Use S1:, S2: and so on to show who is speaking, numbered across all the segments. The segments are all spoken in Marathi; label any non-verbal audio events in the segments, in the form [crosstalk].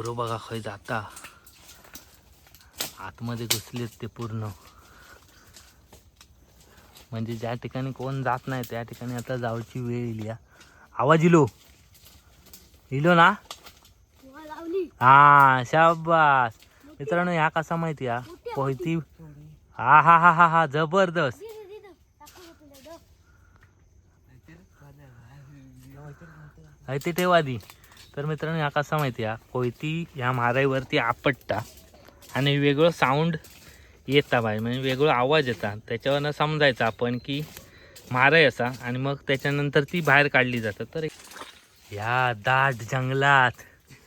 S1: बरोबर बघा खय जाता. आतमध्ये घुसलेत ते पूर्ण. म्हणजे ज्या ठिकाणी कोण जात नाही त्या ठिकाणी आता जाऊची वेळ येईल या. आवाज इलो. इलो ना? हा शाबास. मित्रांनो ह्या कसा माहिती या पोहती हा हा हा हा हा जबरदस्त. आहे ते ठेवा आधी. तर मित्रांनो ह्या कसा माहिती आहे कोयती ह्या माराईवरती आपटता आणि वेगळं साऊंड येता बाहेर म्हणजे वेगळं आवाज येता. त्याच्यावरनं समजायचं आपण की माराय असा आणि मग त्याच्यानंतर ती बाहेर काढली जातात. तर या दाट जंगलात.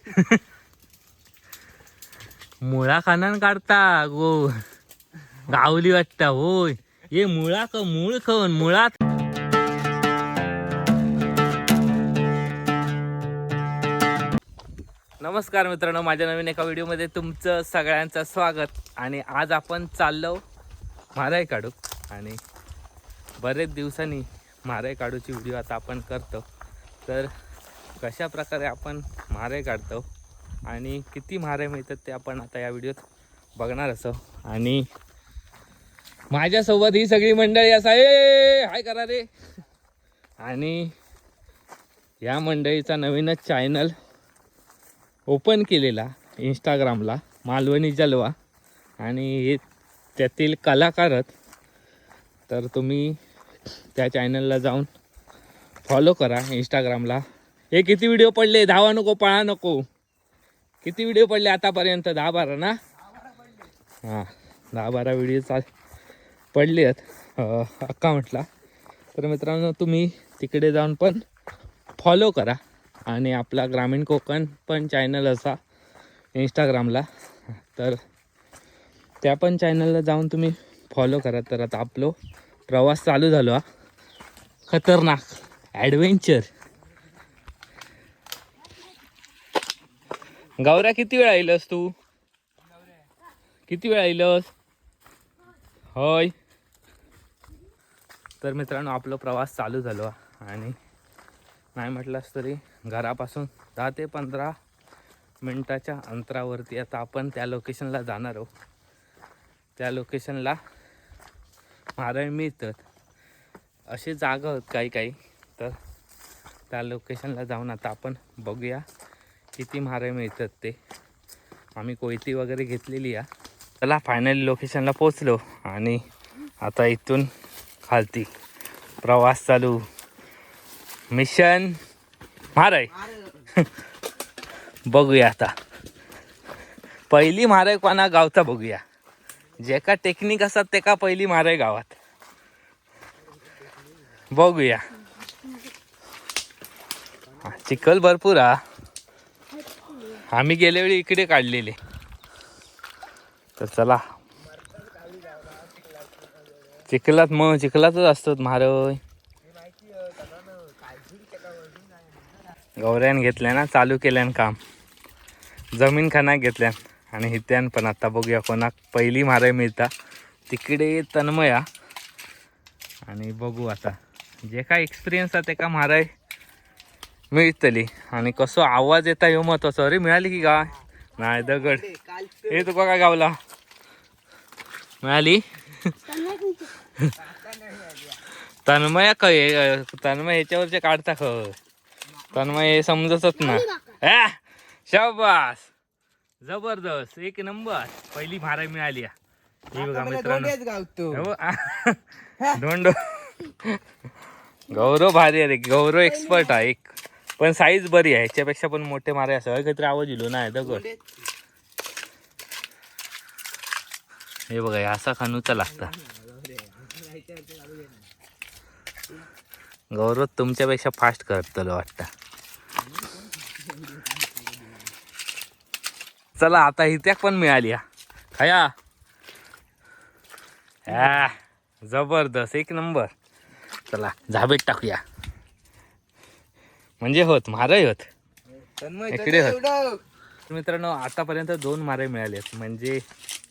S1: [laughs] मुळा खानान काढता गो. गावली वाटता होय. ये मुळा क मूळ खवन मुळात नमस्कार मित्रांनो माझ्या नवीन एका व्हिडिओमध्ये तुमचं सगळ्यांचं स्वागत. आणि आज आपण चाललो माराय काढू. आणि बरेच दिवसांनी माराय काढूची व्हिडिओ आता आपण करतो. तर कशा प्रकारे आपण माराय काढतो आणि किती मारे मिळतात ते आपण आता या व्हिडिओत बघणार असो. आणि माझ्यासोबत ही सगळी मंडळी असा ए हाय करा रे. आणि या मंडळीचा नवीनच चॅनल ओपन केलेला इंस्टाग्रामला मालवणी जलवा. आणि हे त्यातील कलाकारच तर तुम्ही त्या चॅनलला जाऊन फॉलो करा इंस्टाग्रामला हे किती व्हिडिओ पडले? धावा नको पळा नको. किती व्हिडिओ पडले आतापर्यंत? दहा बारा ना? हां दहा बारा व्हिडिओ चा पडले आहेत. अकाउंटला तर मित्रांनो तुम्ही तिकडे जाऊन पण फॉलो करा. आणि आपला ग्रामीण कोकण पण चॅनल असा इंस्टाग्रामला तर त्या पण चॅनलला जाऊन तुम्ही फॉलो करा. तर आता आपलो प्रवास चालू झालो हा. खतरनाक ॲडव्हेंचर गौऱ्या किती वेळा येईलस तू? किती वेळा येईलस होय. तर मित्रांनो आपला प्रवास चालू झालो आणि नाही म्हटलंस तरी घरापासून दहा ते पंधरा मिनटाच्या अंतरावरती आता आपण त्या लोकेशनला जाणार आहोत. त्या लोकेशनला मारळ मिळतात असे जागा आहेत काही काही. तर त्या लोकेशनला जाऊन आता आपण बघूया किती मारळ मिळतात ते. आम्ही कोयती वगैरे घेतलेली आहे चला फायनली लोकेशनला पोचलो आणि आता इथून खालती प्रवास चालू. मिशन माराय बघूया आता. पहिली माराय कोणा गावचा बघूया. जे का टेक्निक असतात ते का पहिली माराय गावात. बघूया. चिखल भरपूर हा. आम्ही गेल्या वेळी इकडे काढलेले. तर चला. चिखलात मग चिखलातच असतात महाराज गौऱ्यान घेतल्या ना चालू केल्यान काम. जमीन खाना घेतल्यान आणि हित्यान पण आता बघूया कोणाक पहिली माराय मिळता. तिकडे तन्मया. आणि बघू आता. जे काय एक्सपिरियन्स आहे ते का माराय मिळतली. आणि कसो आवाज येता ह्यो महत्वाचं. अरे मिळाली की काय नाही दगड. हे तुका काय गावला. मिळाली? तन्मया काय तन्मय ह्याच्यावरचे काढता ख तन्मय हे समजतच ना. हा, शाबास. जबरदस्त एक नंबर. पहिली मारा मिळाली. हा. बघा मित्रांनो.
S2: गावतो.
S1: हो. दोंडो. गौरव भारी आहे रे. गौरव एक्सपर्ट आहे एक. पण साईज बरी आहे. ह्याच्यापेक्षा पण मोठे मारे असं. काहीतरी आवाज इलो नाही दगड हे बघा असा खानूचा लागता. गौरव तुमच्यापेक्षा फास्ट करतलो वाटतं. चला आता इत्याक पण मिळाली हा. खया. हा जबरदस्त एक नंबर. चला झाबेत टाकूया. म्हणजे होत मारही होत. इकडे होत. मित्रांनो आतापर्यंत दोन मारे मिळालेत म्हणजे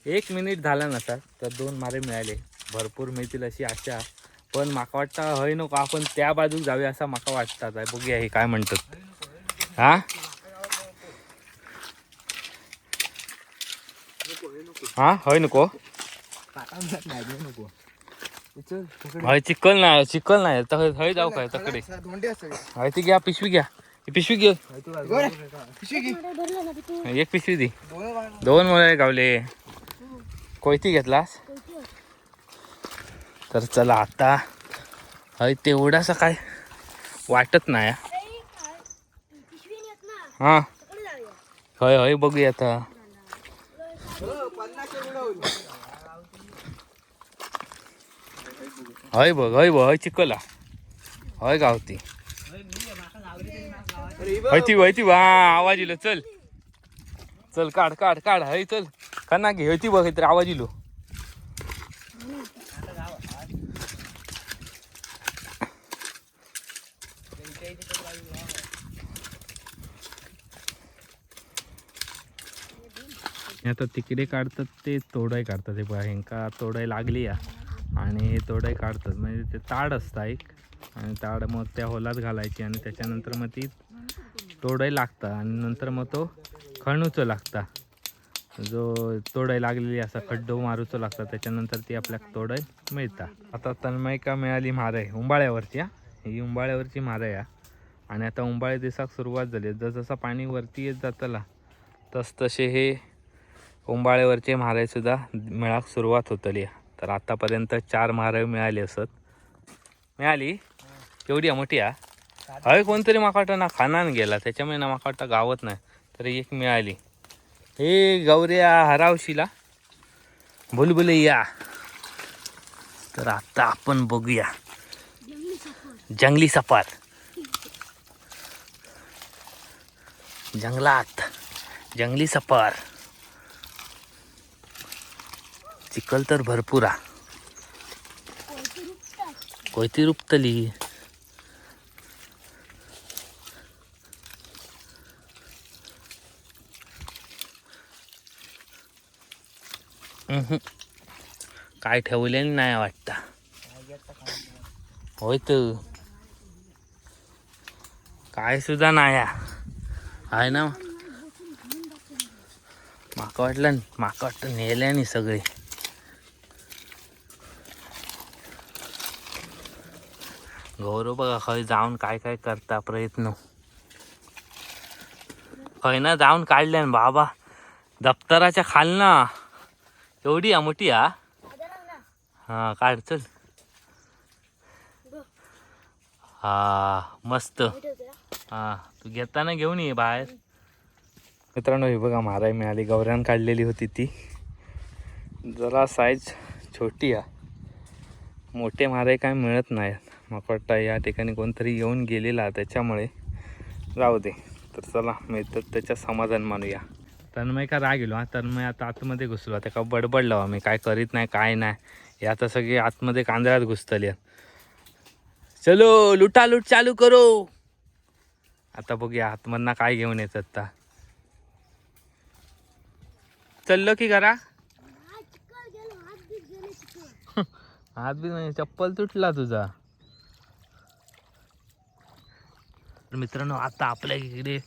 S1: एक मिनिट झाला नसा तर दोन मारे मिळाले. भरपूर मिळतील अशी आशा. पण माका वाटतं हय नको आपण त्या बाजूक जाऊया असं माका वाटतात. बघूया हे काय म्हणतात. हा? हा? होय नको. हय चिकल नाही चिकल नाही. तर हय जाऊ काय तकडे. हय ती घ्या पिशवी घ्या. पिशवी घे. एक पिशवी दे. दोन मुळे गावले. कोयती घेतलास? तर चला आता. हय तेवढासा काय वाटत नाही हा. हा. हय हय बघूया आता. हय बघ हय बघ हय चिकला हय गावती. हय ती हय ती वा आवाज इलो चल. चल काढ काढ काढ. हय चल. कना घे. हय ती बघ तर आवाज इलो आता तिकडे काढतात ते तोडाई काढतात. हे बघा ह्यांका तोडाई लागली या. आणि हे तोडाई काढतात. म्हणजे ते ताड असतं एक. आणि ताड मग त्या होलात घालायची आणि त्याच्यानंतर मग ती तोडाई लागता. आणि नंतर मग तो खणूचो लागता. जो तोडाई लागलेली असा खड्डो मारूचो लागता. त्याच्यानंतर ती आपल्याला तोडाई मिळता. आता तन्मयका मिळाली मारय उंबाळ्यावरची हा. ही उंबाळ्यावरची मारय हा. आणि आता उंबाळे दिसाक सुरुवात झाली. जसजसा पाणी वरती येत जातला तसतसे हे उंबाळेवरचे महाराजसुद्धा मिळाक सुरुवात होतली. तर आतापर्यंत चार महाराज मिळाली असत. मिळाली? केवढी मोठी आहे? कोणतरी माका वाटतं ना खानान गेला. त्याच्यामुळे ना माका वाटतं गावत नाही. तरी एक मिळाली. हे गौऱ्या हरावशीला. बुलबुले या. तर आता आपण बघूया. जंगली सफार. जंगलात. जंगली सफार. चिखल तर भरपूर आ कोयती रुपतली. काय ठेवले नाही वाटतं. होय तर काय सुद्धा नाही आहे ना. माका वाटलं माका वाटतं नेल्याने सगळे. गौरव बघा खय जाऊन काय काय करता प्रयत्न. खय ना जाऊन काढल्यान बाबा. दप्तराच्या खालना एवढी हा मोठी हा? हा काढ चल. हा मस्त. हा तू घेताना घेऊन ये बाहेर. मित्रांनो हे बघा माराय मिळाली. गौऱ्यानं काढलेली होती ती. जरा साईज छोटी आहे. मोठे मारे काय मिळत नाही. वाटतं या ठिकाणी कोणतरी येऊन गेलेला त्याच्यामुळे राहू दे. तर चला मिळतात त्याच्या समाधान मानूया. तन्मय का राग गेलो हा? तन्मय आता आतमध्ये घुसलो त्याका बडबडलो आम्ही काय करीत नाही काय नाही. हे आता सगळे आतमध्ये कांदळ्यात घुसतले चलो लुटा लूट चालू करो. आता बघूया आतमधनं काय घेऊन येतात आता. चाललो की घरा. हात बी [laughs] नाही चप्पल तुटला तुझा. तर मित्रांनो आता आपल्या इकडे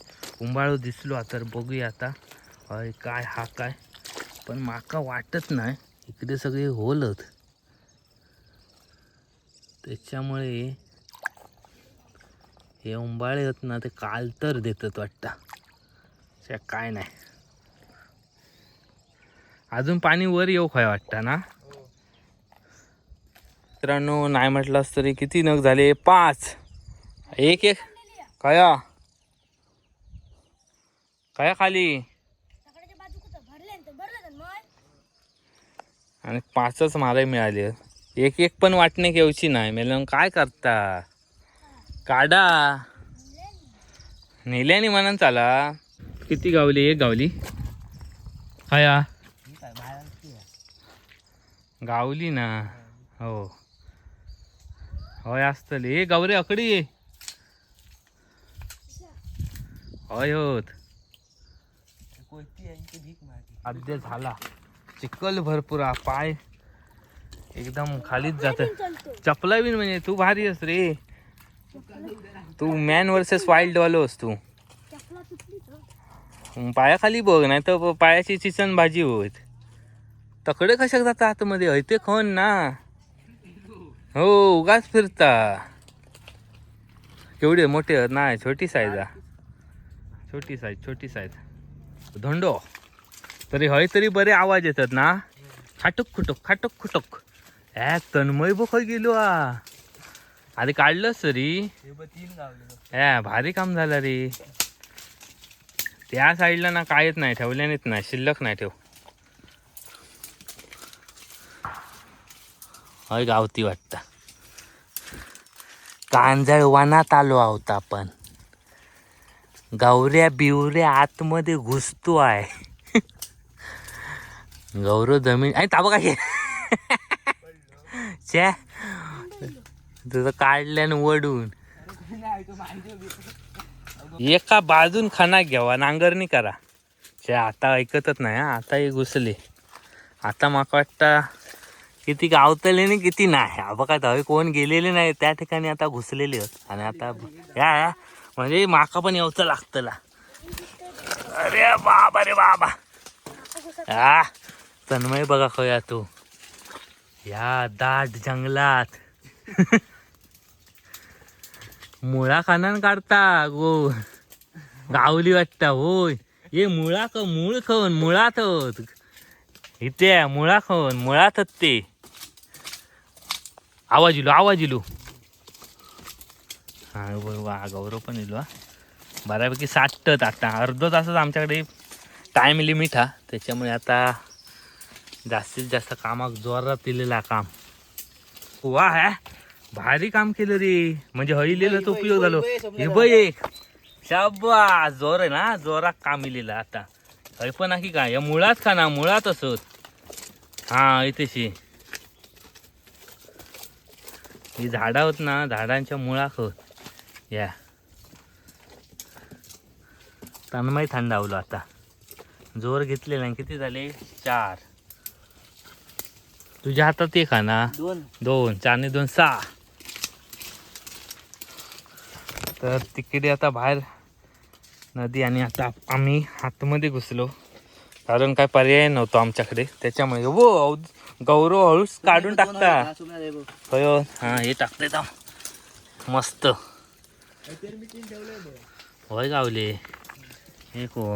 S1: उंबाळू दिसलो. तर बघूया आता. हय काय हा काय? पण माका वाटत नाही इकडे सगळे होलत. त्याच्यामुळे हे उंबाळे आहेत ना ते काल तर देतात वाटतं. काय नाही. अजून पाणी वर येऊ खाय वाटतं ना? मित्रांनो नाही म्हटलंस तरी किती नग झाले? पाच. एक एक. कया? कया खाली? आणि पाचच मारे मिळाले. एक एक पण वाटणे घेऊची नाही. मेलन काय करता? काढा. नेल्याने म्हणून चाला. किती गावली? एक गावली. कया? गावली ना. हो. होय असतली ए गौरे अकडी ये होय होत. खाद्य झाला. चिखल भरपूर हा, पाय एकदम खालीच जात. चपला बिन म्हणजे तू भारी अस रे. तू मॅन वर्सेस वाईल्ड वालोस तू. पायाखाली बघ नाही तर पायाची चिचन भाजी होत तकडे कशाक जाता आतमध्ये? हय ते खोन ना? हो उगाच फिरता. केवढे मोठे? नाही छोटी साईज आहे. छोटी साईज छोटी साईज धोंडो तरी हय तरी बरे आवाज येतात ना? खाटुक खुटुक खाटुक खुटुक. ह्या तन्मय बघ खय गेलो आ. आधी काढलंच तरी ह्या भारी काम झालं रे. त्या साईडला ना कायच नाही ठेवल्यानेच नाही शिल्लक नाही ठेव. हय गावती वाटतं. कांजळ वनात आलो आहोत आपण. गावऱ्या बिवऱ्या आतमध्ये घुसतो आहे. गौरव जमीन आणि ताबा काय च्या तुझं काढल्यानं वडून एका बाजून खाना घ्यावा नांगरणी करा. च्या आता ऐकतच नाही हा. आता हे घुसले. आता माका वाटतं किती गावतले नाही किती नाही. बघा हवे कोण गेलेले नाही त्या ठिकाणी आता घुसलेले आहेत आणि आता या या. म्हणजे माका पण यावचं लागतला. अरे बाबा रे बाबा. हा तन्मय बघा खोया तू. या दाट जंगलात. मुळा खानान काढता गो. गावली वाटता होय. हे मुळा ख मूळ खाऊन मुळात होत. इथे मुळा खाऊन मुळात ते. आवाज इलो आवाज इलो हा वा गौरव पण हा. बऱ्यापैकी साठत आता. अर्ध तासच आमच्याकडे टाईम लिमिट हा. त्याच्यामुळे आता जास्तीत जास्त कामाक जोरात दिलेला काम. वा हा. भारी काम केलं रे. म्हणजे हईलेलं तो उपयोग झालो. हे बघ एक. शाबा जोर आहे ना. जोरात काम इलेलं आता. हय पण की काय? या मुळात का ना. मुळात असत हा इथेशी. ही झाडं होत ना. झाडांच्या मुळाक होत या तन्मय थंडावलो आता. जोर घेतलेला किती झाले? चार. तुझ्या हातात एक हा ना?
S2: दोन.
S1: दोन. चार आणि दोन सहा. तर तिकडे आता बाहेर नदी आणि आता आम्ही आतमध्ये घुसलो. कारण काय पर्याय नव्हतो आमच्याकडे. त्याच्यामुळे वो गौरव हळूच काढून टाकता. होय हा हे टाकते मस्त. होय गावले. हे को.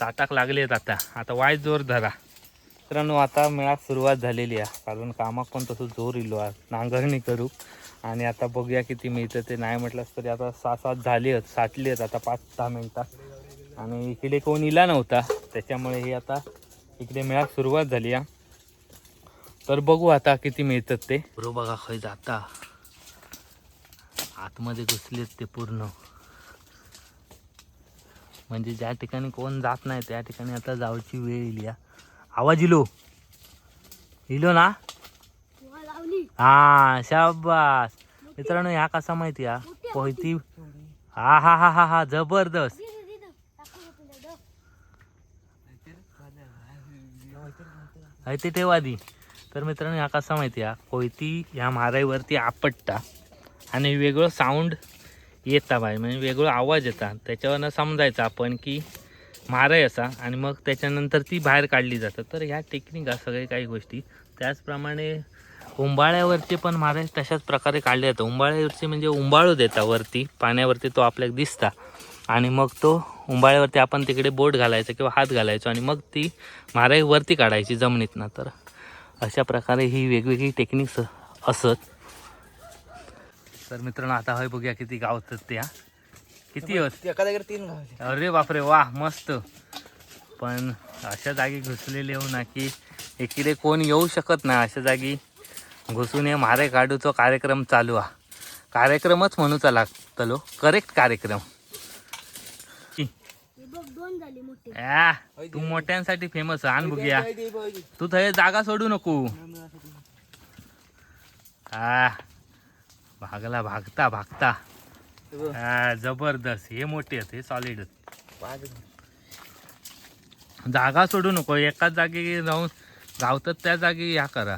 S1: लागले लागलेत आता. आता वाईट जोर धरा. मित्रांनो आता मेळात सुरुवात झालेली आहे. कारण कामाक पण तसं जोर इलो आज नांगरणी करू. आणि आता बघूया किती मिळतं ते नाही म्हटलंस तरी आता सहा सात झाले आहेत साठली आहेत आता पाच दहा मिनटात आणि इकडे कोण इला नव्हता. त्याच्यामुळे हे आता इकडे मेळात सुरुवात झाली आहे. तर बघू आता किती मिळतात ते. बरोबर बघा खंय जाता आतमध्ये घुसलेत ते पूर्ण. म्हणजे ज्या ठिकाणी कोण जात नाही त्या ठिकाणी आता जाऊची वेळ येईल या. आवाज इलो. इलो ना? हा शाबास. मित्रांनो ह्या कसा माहिती या पोहती हा हा हा हा हा जबरदस्त. ते ठेवा आधी. तर मित्रांनो ह्या कसा माहिती हा कोयती ह्या माराईवरती आपटता आणि वेगळं साऊंड येता बाय म्हणजे वेगळं आवाज येता. त्याच्यावरनं समजायचं आपण की माराय असा आणि मग त्याच्यानंतर ती बाहेर काढली जातं तर ह्या टेक्निक आहे सगळे काही गोष्टी. त्याचप्रमाणे उंबाळ्यावरचे पण मारे तशाच प्रकारे काढले जातात. उंबाळ्यावरचे म्हणजे उंबाळू देता वरती पाण्यावरती तो आपल्याला दिसता. आणि मग तो उंबाळ्यावरती आपण तिकडे बोट घालायचं किंवा हात घालायचो आणि मग ती माराई वरती काढायची जमिनीतनं. तर अशा प्रकारे ही वेगवेगळी टेक्निक्स असत. तर मित्रांनो आता हय बघूया किती गावतात त्या. किती होत?
S2: एका जागेवर तीन गावले
S1: अरे बापरे वा मस्त. पण अशा जागी घुसलेले येऊ ना की इकडे कोण येऊ शकत नाही. अशा जागी घुसून हे मारे काढूचो कार्यक्रम चालू हा. कार्यक्रमच म्हणूचा लागतलो करेक्ट कार्यक्रम.
S3: दोन झाली मोठे.
S1: या तू मोठ्यांसाठी फेमस आण बघूया. तू थंय जागा सोडू नको. हा भागला भागता भागता. हा जबरदस्त. हे मोठे आहेत हे सॉलिड जागा सोडू नको. एकाच जागी जाऊन गावतात त्या जागी ह्या करा.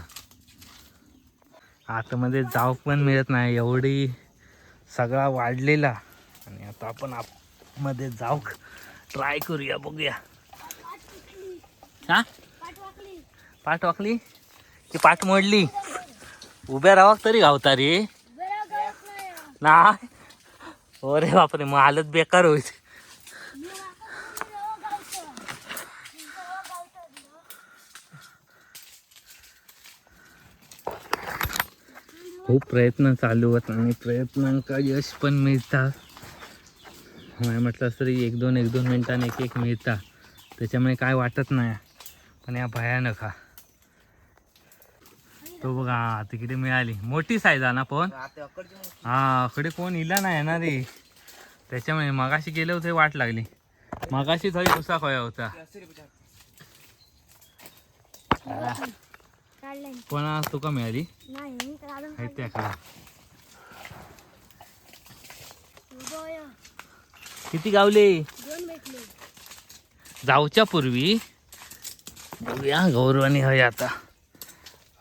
S1: आतमध्ये जाऊ पण मिळत नाही. एवढी सगळा वाढलेला. आणि आता आपण आतमध्ये जाऊ ट्राय करूया बघूया. हा? पाठ वाकली की पाठ मोडली? उभ्या राहा तरी गावता रे. नाही. अरे बापरे मग आलत बेकार होईल. खूप प्रयत्न चालू होत आणि प्रयत्नांका यश पण मिळतात नाही म्हटलं तरी एक दोन एक दोन मिनटाने एक एक मिळतात त्याच्यामुळे काय वाटत नाही. पण या भयानक हा. तो बघा हा, तिकडे मिळाली. मोठी साईज आहे ना पण. हा कडे कोण इला नाही ना रे त्याच्यामुळे मगाशी गेले होते वाट लागली. मगाशी थोडी उसा खोया होता. पण आज तुका मिळाली? किती गावले?
S3: दोन भेटले.
S1: जाऊच्या पूर्वी. बघूया गौरवानी हय आता.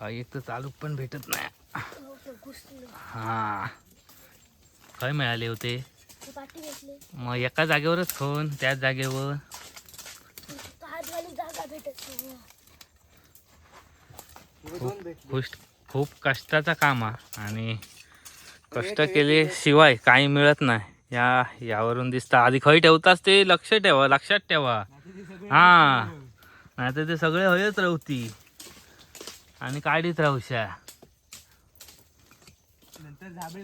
S1: एक तर चालूक पण भेटत नाही. हा. काय मिळाले होते? मग एका जागेवरच खोन त्याच जागेवर? खूप खूप कष्टाचा काम हा. आणि कष्ट केल्याशिवाय काही मिळत नाही. या यावरून दिसतं. आधी खय ठेवताच ते लक्ष ठेवा लक्षात ठेवा. हा. नाही तर ते सगळे हयच राहती आणि काढीत राहूशा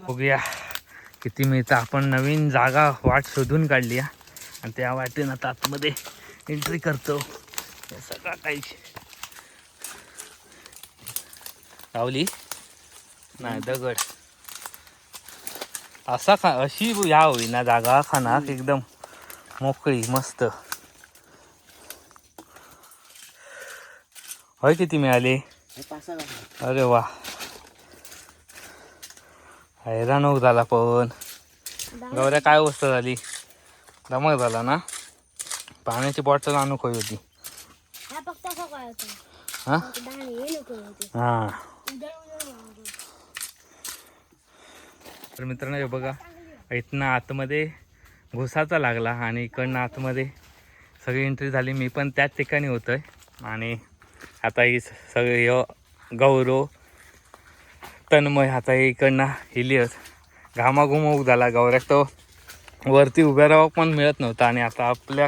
S1: बघूया किती मिळतं. आपण नवीन जागा वाट शोधून काढली. आणि त्या वाटेनं आता आतमध्ये एंट्री करतो. हे सगळं काही. लावली नाही दगड. असा खा अशी ह्या होईना जागा खानाक एकदम मोकळी मस्त. होय किती मिळाले. अरे वा. हैराण होऊ झाला पण. गौऱ्या काय अवस्था झाली? दमक झाला ना? पाण्याची बॉटल आणू खोई होती.
S3: हा
S1: हा. तर मित्रांनो हे बघा. इथनं आतमध्ये घुसाचा लागला आणि इकडनं आतमध्ये सगळी एंट्री झाली. मी पण त्याच ठिकाणी होतोय आणि आता ही सगळे ह्यो गौरव तन्मय आता हे इकडनं हिलियस घामाघुमूक झाला गौऱ्याक तो वरती उभ्या राहावं पण मिळत नव्हता आणि आता आपल्या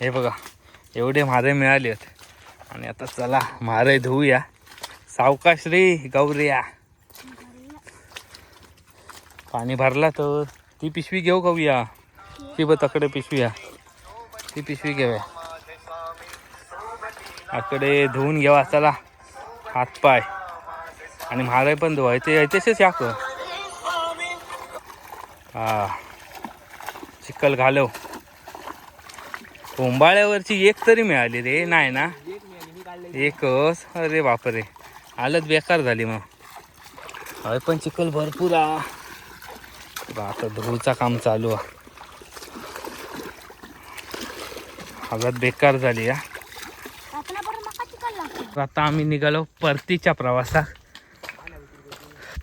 S1: हे बघा एवढे मारे मिळाले आहेत आणि आता चला मारे धुवूया सावकाश रे गौऱ्या. पाणी भरला तर ती पिशवी घेऊ खाऊया ती ब तकडे पिशवी ती पिशवी घेऊया. आकडे धुवून घेवा चला. हातपाय आणि म्हाराय पण धुवायचे यायचेच याक हा. चिखल घालव. कोंबाळ्यावरची एक तरी मिळाली रे. नाही ना? एकच. अरे बापरे. आलत बेकार झाली मग. हय पण चिखल भरपूर बा, आता धुळचा काम चालू आहे हालत बेकार झाली या
S3: आपण परत मका चिकन लागतो
S1: तर आता आम्ही निघालो परतीच्या प्रवासात.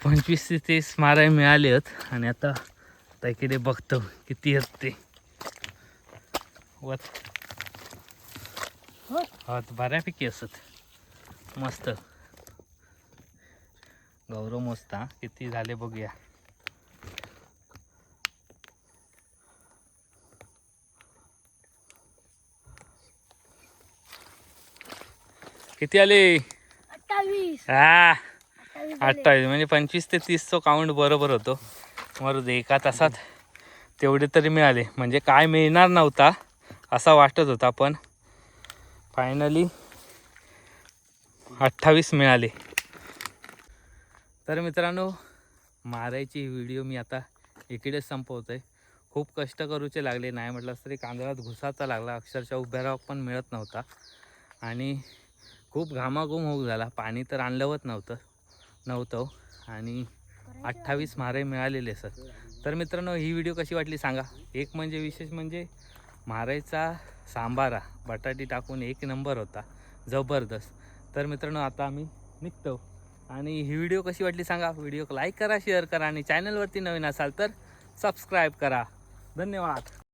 S1: पंचवीस ते तीस माराय मिळाले आहेत. आणि आता आता इकडे बघतो किती असते ते. वत
S3: हो
S1: बऱ्यापैकी असत. मस्त. गौरव मोजता किती झाले बघूया. किती आले?
S3: अठ्ठावीस.
S1: हा.
S3: अठ्ठावीस
S1: म्हणजे पंचवीस ते तीसचं काउंट बरोबर होतो. मरू एका तासात तेवढे तरी मिळाले. म्हणजे काय मिळणार नव्हता असा वाटत होता पण फायनली अठ्ठावीस मिळाले. तर मित्रांनो मारायची व्हिडिओ मी आता इकडेच संपवतो आहे खूप कष्ट करूचे लागले. नाही म्हटलं तरी कांदळात घुसाचा लागला. अक्षरशः उभ्या राहा पण मिळत नव्हता. आणि खूप घामाघूम होऊ झाला. पाणी तर आणलंवत नव्हतं नव्हतं हो. आणि अठ्ठावीस मारे मिळालेले सर. तर मित्रांनो ही व्हिडिओ कशी वाटली सांगा. एक म्हणजे विशेष म्हणजे मारायचा सांबारा बटाटी टाकून एक नंबर होता. जबरदस्त. तर मित्रांनो आता आम्ही निघतो. आणि ही व्हिडिओ कशी वाटली सांगा. व्हिडिओ लाईक करा शेअर करा आणि चॅनलवरती नवीन असाल तर सबस्क्राईब करा. धन्यवाद.